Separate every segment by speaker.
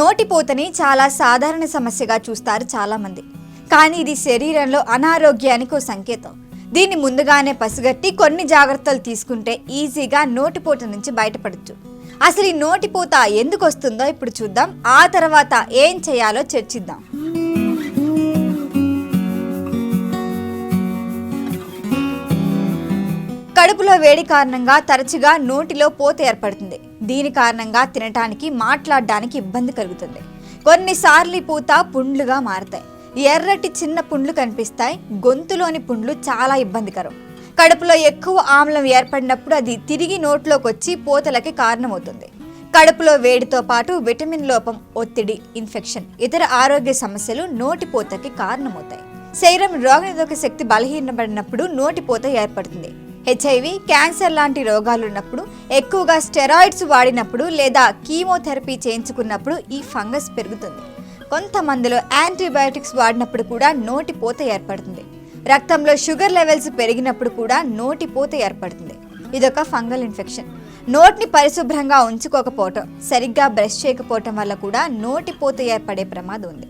Speaker 1: నోటిపోతని చాలా సాధారణ సమస్యగా చూస్తారు చాలామంది. కానీ ఇది శరీరంలో అనారోగ్యానికి ఓ సంకేతం. దీన్ని ముందుగానే పసిగట్టి కొన్ని జాగ్రత్తలు తీసుకుంటే ఈజీగా నోటిపోట నుంచి బయటపడచ్చు. అసలు ఈ నోటిపోత ఎందుకు వస్తుందో ఇప్పుడు చూద్దాం. ఆ తర్వాత ఏం చేయాలో చర్చిద్దాం. కడుపులో వేడి కారణంగా తరచుగా నోటిలో పోత ఏర్పడుతుంది. దీని కారణంగా తినటానికి మాట్లాడడానికి ఇబ్బంది కలుగుతుంది. కొన్నిసార్లు ఈ పూత పుండ్లుగా మారతాయి. ఎర్రటి చిన్న పుండ్లు కనిపిస్తాయి. గొంతులోని పుండ్లు చాలా ఇబ్బందికరం. కడుపులో ఎక్కువ ఆమ్లం ఏర్పడినప్పుడు అది తిరిగి నోట్లోకి వచ్చి పూతలకి కారణమవుతుంది. కడుపులో వేడితో పాటు విటమిన్ లోపం ఒత్తిడి ఇన్ఫెక్షన్ ఇతర ఆరోగ్య సమస్యలు నోటిపోతకి కారణమవుతాయి. శరీరం రోగనిరోధక శక్తి బలహీనపడినప్పుడు నోటిపోత ఏర్పడుతుంది. హెచ్ఐవి క్యాన్సర్ లాంటి రోగాలు ఉన్నప్పుడు ఎక్కువగా స్టెరాయిడ్స్ వాడినప్పుడు లేదా కీమోథెరపీ చేయించుకున్నప్పుడు ఈ ఫంగస్ పెరుగుతుంది. కొంతమందిలో యాంటీబయాటిక్స్ వాడినప్పుడు కూడా నోటిపోత ఏర్పడుతుంది. రక్తంలో షుగర్ లెవెల్స్ పెరిగినప్పుడు కూడా నోటిపోత ఏర్పడుతుంది. ఇదొక ఫంగల్ ఇన్ఫెక్షన్. నోటిని పరిశుభ్రంగా ఉంచుకోకపోవటం సరిగ్గా బ్రష్ చేయకపోవటం వల్ల కూడా నోటిపోత ఏర్పడే ప్రమాదం ఉంది.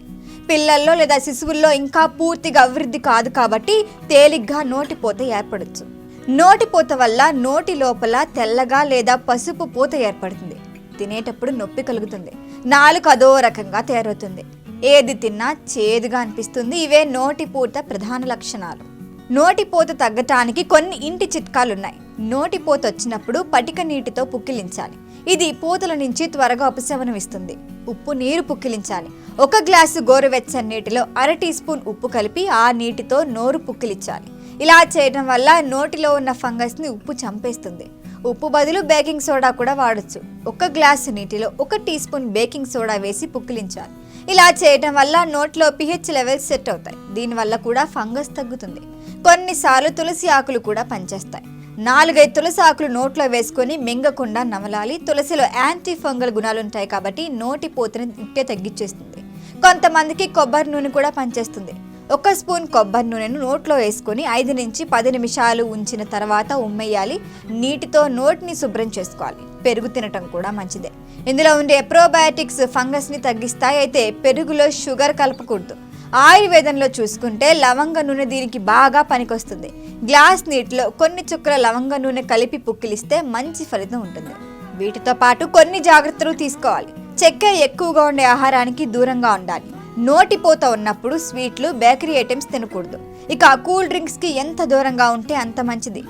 Speaker 1: పిల్లల్లో లేదా శిశువుల్లో ఇంకా పూర్తిగా అభివృద్ధి కాదు కాబట్టి తేలిగ్గా నోటిపోత ఏర్పడచ్చు. నోటిపోత వల్ల నోటి లోపల తెల్లగా లేదా పసుపు పూత ఏర్పడుతుంది. తినేటప్పుడు నొప్పి కలుగుతుంది. నాలుక అదో రకంగా తయారవుతుంది. ఏది తిన్నా చేదుగా అనిపిస్తుంది. ఇవే నోటిపూత ప్రధాన లక్షణాలు. నోటిపోత తగ్గటానికి కొన్ని ఇంటి చిట్కాలు ఉన్నాయి నోటిపోత వచ్చినప్పుడు పటిక నీటితో పుక్కిలించాలి. ఇది పూతల నుంచి త్వరగా ఉపశమనం ఇస్తుంది. ఉప్పు నీరు పుక్కిలించాలి. ఒక గ్లాసు గోరువెచ్చని నీటిలో అర టీ స్పూన్ ఉప్పు కలిపి ఆ నీటితో నోరు పుక్కిలించాలి. ఇలా చేయడం వల్ల నోటిలో ఉన్న ఫంగస్ని ఉప్పు చంపేస్తుంది. ఉప్పు బదులు బేకింగ్ సోడా కూడా వాడచ్చు. ఒక గ్లాసు నీటిలో ఒక టీ స్పూన్ బేకింగ్ సోడా వేసి పుక్కిలించాలి. ఇలా చేయడం వల్ల నోట్లో పిహెచ్ లెవెల్స్ సెట్ అవుతాయి. దీనివల్ల కూడా ఫంగస్ తగ్గుతుంది. కొన్నిసార్లు తులసి ఆకులు కూడా పనిచేస్తాయి. నాలుగైదు తులసి ఆకులు నోట్లో వేసుకొని మింగకుండా నమలాలి. తులసిలో యాంటీ ఫంగల్ గుణాలు ఉంటాయి కాబట్టి నోటి పోతని ఇట్టే తగ్గించేస్తుంది. కొంతమందికి కొబ్బరి నూనె కూడా పనిచేస్తుంది. ఒక స్పూన్ కొబ్బరి నూనెను నోట్లో వేసుకొని ఐదు నుంచి పది నిమిషాలు ఉంచిన తర్వాత ఉమ్మేయాలి. నీటితో నోటిని శుభ్రం చేసుకోవాలి. పెరుగు తినటం కూడా మంచిదే. ఇందులో ఉండే ప్రోబయాటిక్స్ ఫంగస్ని తగ్గిస్తాయి. అయితే పెరుగులో షుగర్ కలపకూడదు. ఆయుర్వేదంలో చూసుకుంటే లవంగ నూనె దీనికి బాగా పనికొస్తుంది. గ్లాస్ నీటిలో కొన్ని చుక్కల లవంగ నూనె కలిపి పుక్కిలిస్తే మంచి ఫలితం ఉంటుంది. వీటితో పాటు కొన్ని జాగ్రత్తలు తీసుకోవాలి. చక్కెర ఎక్కువగా ఉండే ఆహారానికి దూరంగా ఉండాలి. నోటిపోత ఉన్నప్పుడు స్వీట్లు బేకరీ ఐటమ్స్ తినకూడదు. ఇక కూల్ డ్రింక్స్కి ఎంత దూరంగా ఉంటే అంత మంచిది.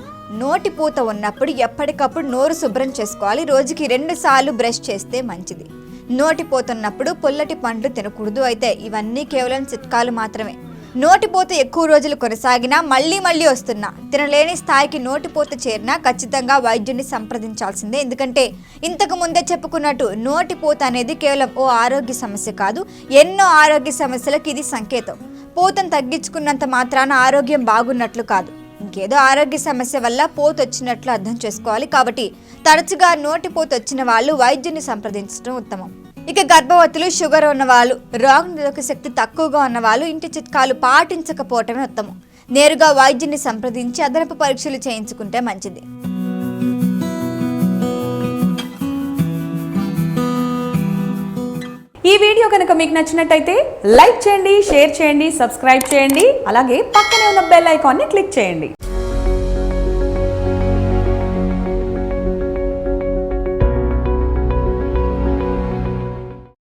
Speaker 1: నోటిపూత ఉన్నప్పుడు ఎప్పటికప్పుడు నోరు శుభ్రం చేసుకోవాలి. రోజుకి రెండు సార్లు బ్రష్ చేస్తే మంచిది. నోటిపోతున్నప్పుడు పుల్లటి పండ్లు తినకూడదు. అయితే ఇవన్నీ కేవలం చిట్కాలు మాత్రమే. నోటిపోత ఎక్కువ రోజులు కొనసాగినా మళ్ళీ మళ్ళీ వస్తున్నా. తినలేని స్థాయికి నోటిపోత చేరినా ఖచ్చితంగా వైద్యుని సంప్రదించాల్సిందే. ఎందుకంటే ఇంతకు ముందే చెప్పుకున్నట్టు నోటిపోత అనేది కేవలం ఓ ఆరోగ్య సమస్య కాదు ఎన్నో ఆరోగ్య సమస్యలకు ఇది సంకేతం. పూతను తగ్గించుకున్నంత మాత్రాన ఆరోగ్యం బాగున్నట్లు కాదు. ఇంకేదో ఆరోగ్య సమస్య వల్ల పోత వచ్చినట్లు అర్థం చేసుకోవాలి కాబట్టి తరచుగా నోటిపోత వచ్చిన వాళ్ళు వైద్యుని సంప్రదించడం ఉత్తమం. ఇక గర్భవతులు షుగర్ ఉన్న వాళ్ళు రోగ నిరోధక శక్తి తక్కువగా ఉన్న వాళ్ళు ఇంటి చిట్కాలు పాటించకపోవటమే ఉత్తమం. నేరుగా వైద్యుని సంప్రదించి అదనపు పరీక్షలు చేయించుకుంటే మంచిది.
Speaker 2: ఈ వీడియో కనుక మీకు నచ్చినట్టయితే లైక్ చేయండి షేర్ చేయండి సబ్స్క్రైబ్ చేయండి. అలాగే పక్కనే ఉన్న బెల్ ఐకాన్ని క్లిక్ చేయండి.